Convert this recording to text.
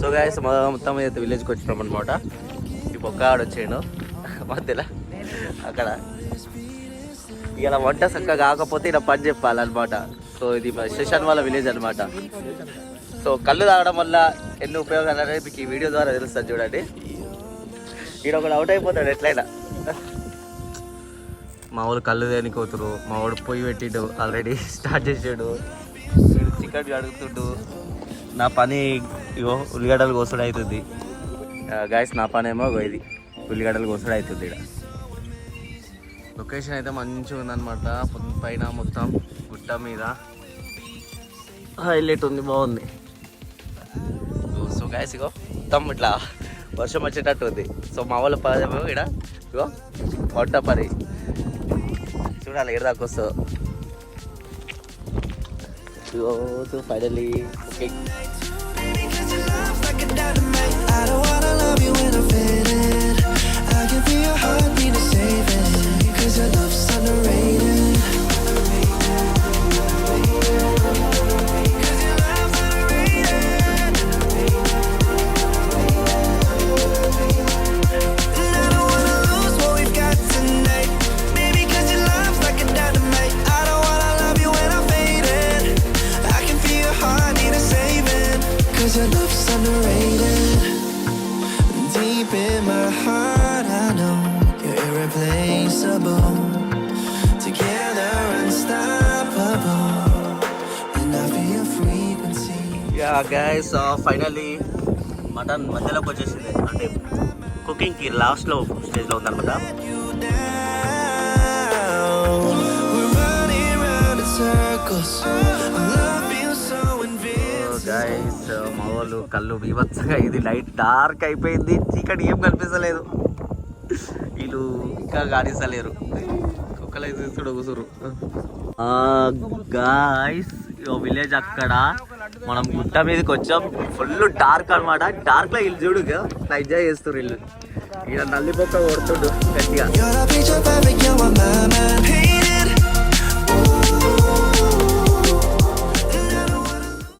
So guys మొత్తం అయితే విలేజ్కి వచ్చినాం అనమాట ఈ బొక్క ఆడ వచ్చాడు. మధ్యలో అక్కడ. ఇలా వంట చక్కగా కాకపోతే ఇలా పని చెప్పాలన్నమాట. సో ఇది మా శశాన్ వాళ్ళ విలేజ్ అనమాట సో కళ్ళు తాగడం వల్ల ఎన్ని ఉపయోగాలు అనేది మీకు ఈ వీడియో ద్వారా తెలుస్తుంది చూడండి. ఈడ ఒకడు అవుట్ అయిపోతాడు ఎట్లయినా. మా వాళ్ళు కళ్ళు దేని కోతురు. మా వాడు పొయ్యి పెట్టిండు ఆల్రెడీ స్టార్ట్ చేసాడు. వీడు చికెన్ అడుగుతుండు నా పని ఇగో ఉల్లిగడ్డలు కోసడం అవుతుంది గాయస్ నా పని ఏమో ఇగో ఇది. ఉల్లిగడ్డలు కోసడం అవుతుంది ఇక్కడ లొకేషన్ అయితే మంచిగా ఉందన్నమాట. పొద్దు పైన మొత్తం గుట్ట మీద. హైలైట్ ఉంది బాగుంది. సో గాయస్ ఇగో మొత్తం ఇట్లా వర్షం వచ్చేటట్టు ఉంది. సో మా వాళ్ళ పని ఏమో ఇక్కడ ఇగో వంట పని. చూడాలి ఎక్కడ దాకా వస్తుందో. ఇగో so finally okay down to me. Cause your love's underrated. Deep in my heart, I know you're irreplaceable. Together, unstoppable. And I feel your frequency. Yeah guys finally mutton మధ్యలోకి వచ్చేసింది అంటే కుకింగ్కి లాస్ట్లో స్టేజ్లో ఉందన్నమాట గైస్ మా వాళ్ళు కళ్ళు బీభత్సంగా ఇది లైట్ డార్క్ అయిపోయింది. చీకటి ఏం కనిపించలేదు వీళ్ళు ఇంకా గాడిస్తలేరు. కుక్కలు అయితే చూడ కూసురు గాయస్ విలేజ్ అక్కడ మనం గుట్ట మీదకి వచ్చాం. ఫుల్ డార్క్ అనమాట డార్క్లో వీళ్ళు చూడు ఇట్లా ఎంజాయ్ చేస్తారు వీళ్ళు. ఇక్కడ నల్లి పొక్క కొడుతుండు గట్టిగా.